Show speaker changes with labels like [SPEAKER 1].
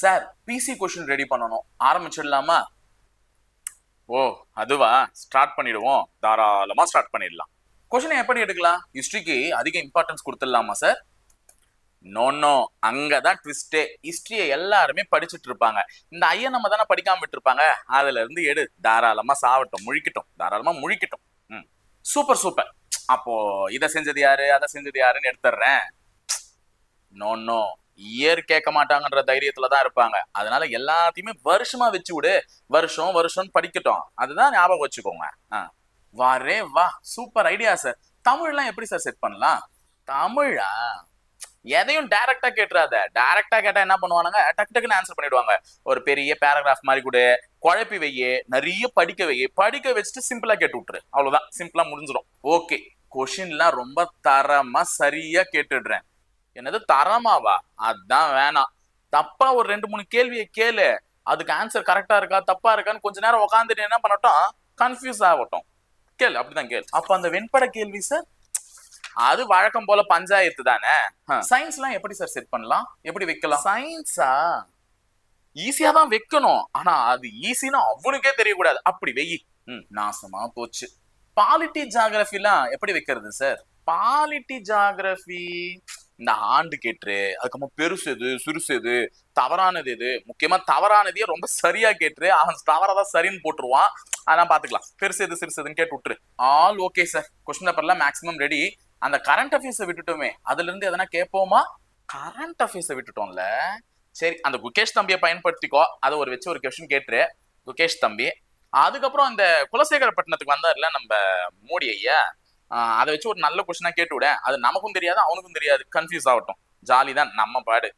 [SPEAKER 1] Sir PC question ready பண்ணணும். ஆரம்பிச்சிடலாமா? ஓ அதுவா? Start பண்ணிடுவோம். தாராளமாக ஸ்டார்ட் பண்ணிடலாம். கொஷினை எப்படி எடுக்கலாம்? ஹிஸ்ட்ரிக்கு அதிக இம்பார்ட்டன்ஸ் கொடுத்துடலாமா சார் நோன்னோ அங்கே தான் ட்விஸ்டே ஹிஸ்ட்ரியை எல்லாருமே படிச்சுட்டு இருப்பாங்க. இந்த ஐயன் நம்ம தானே படிக்காம விட்டுருப்பாங்க? அதுல இருந்து எடு. தாராளமாக சாவட்டும். முழிக்கட்டும். தாராளமாக முழிக்கட்டும். ம். சூப்பர் சூப்பர் அப்போ இதை செஞ்சது யாரு? அதை செஞ்சது யாருன்னு எடுத்துடுறேன். நோ நோ இயர் கேட்க மாட்டாங்கன்ற தைரியத்துல தான் இருப்பாங்க. அதனால எல்லாத்தையுமே வருஷமா வச்சு விடு வருஷம் வருஷம் படிக்கட்டும். அதுதான் ஞாபகம் வச்சுக்கோங்க. ஆ. வாரே வா. Super idea sir. தமிழ்லாம் எப்படி சார் செட் பண்ணலாம்? தமிழா? எதையும் டைரக்டா கேட்டுறாத. டைரக்டா கேட்டா என்ன பண்ணுவானுங்க? டக்கு டக்குன்னு ஆன்சர் பண்ணிடுவாங்க. ஒரு பெரிய பேராகிராஃப் மாதிரி கூட. குழப்பி வையே. நிறைய படிக்க வையே. படிக்க வச்சுட்டு சிம்பிளா கேட்டு விட்டுரு. அவ்வளவுதான். சிம்பிளா முடிஞ்சிடும். ஓகே கொஷின்லாம் ரொம்ப தரமா சரியா கேட்டுடுறேன். என்னது தரமாவா? அதான் வேணாம் தப்பா ஒரு ரெண்டு மூணு கேள்வியை கேளு. அதுக்கு ஆன்சர் கரெக்டா இருக்கா தப்பா இருக்கான்னு கொஞ்ச நேரம் உட்காந்துட்டு என்ன பண்ணட்டும்? கன்ஃபியூஸ் ஆகட்டும். கேளு அப்படிதான் கேளு. அப்ப அந்த வெண்பட கேள்வி சார் அது வழக்கம் போல பஞ்சாயத்து தானே? சயின்ஸ்லாம் எப்படி சார் செட் பண்ணலாம்? எப்படி வைக்கலாம்? சயின்ஸா ஈஸியா தான் வைக்கணும். ஆனா அது ஈஸினா அவனுக்கே தெரியக்கூடாது. அப்படி வெயி ம் நாசமா போச்சு. பாலிட்டி ஜாகிரபிலாம் எப்படி வைக்கிறது சார் பாலிட்டி ஜாகிரபி இந்த ஆண்டு கேட்டுரு அதுக்கப்புறம் பெருசு எது சிறுசு எது தவறானது எது முக்கியமா தவறானதையே ரொம்ப சரியா கேட்டுரு அவன் தவறாதான் சரின்னு போட்டுருவான். அதெல்லாம் பாத்துக்கலாம். பெருசு எது சிறுசு எதுன்னு கேட்டு விட்டுரு. ஆல் ஓகே சார் கொஸ்டின் பேப்பர்லாம் மேக்ஸிமம் ரெடி அந்த கரண்ட் அஃபேர்ஸை விட்டுட்டோமே அதுல இருந்து எதனா கேட்போமா கரண்ட் அஃபேர்ஸை விட்டுட்டோம்ல. சரி அந்த குகேஷ் தம்பியை பயன்படுத்திக்கோ. அதை ஒரு வச்சு ஒரு கொஸ்டின் கேட்டுரு. குகேஷ் தம்பி. அதுக்கப்புறம் அந்த குலசேகரப்பட்டினத்துக்கு வந்தார்ல நம்ம மோடி ஐயா? அதை வச்சு ஒரு நல்ல கொஸ்டினா கேட்டு விட. அது நமக்கும் தெரியாது அவனுக்கும் தெரியாது. கன்ஃபியூஸ் ஆகட்டும். ஜாலி தான் நம்ம பாடு.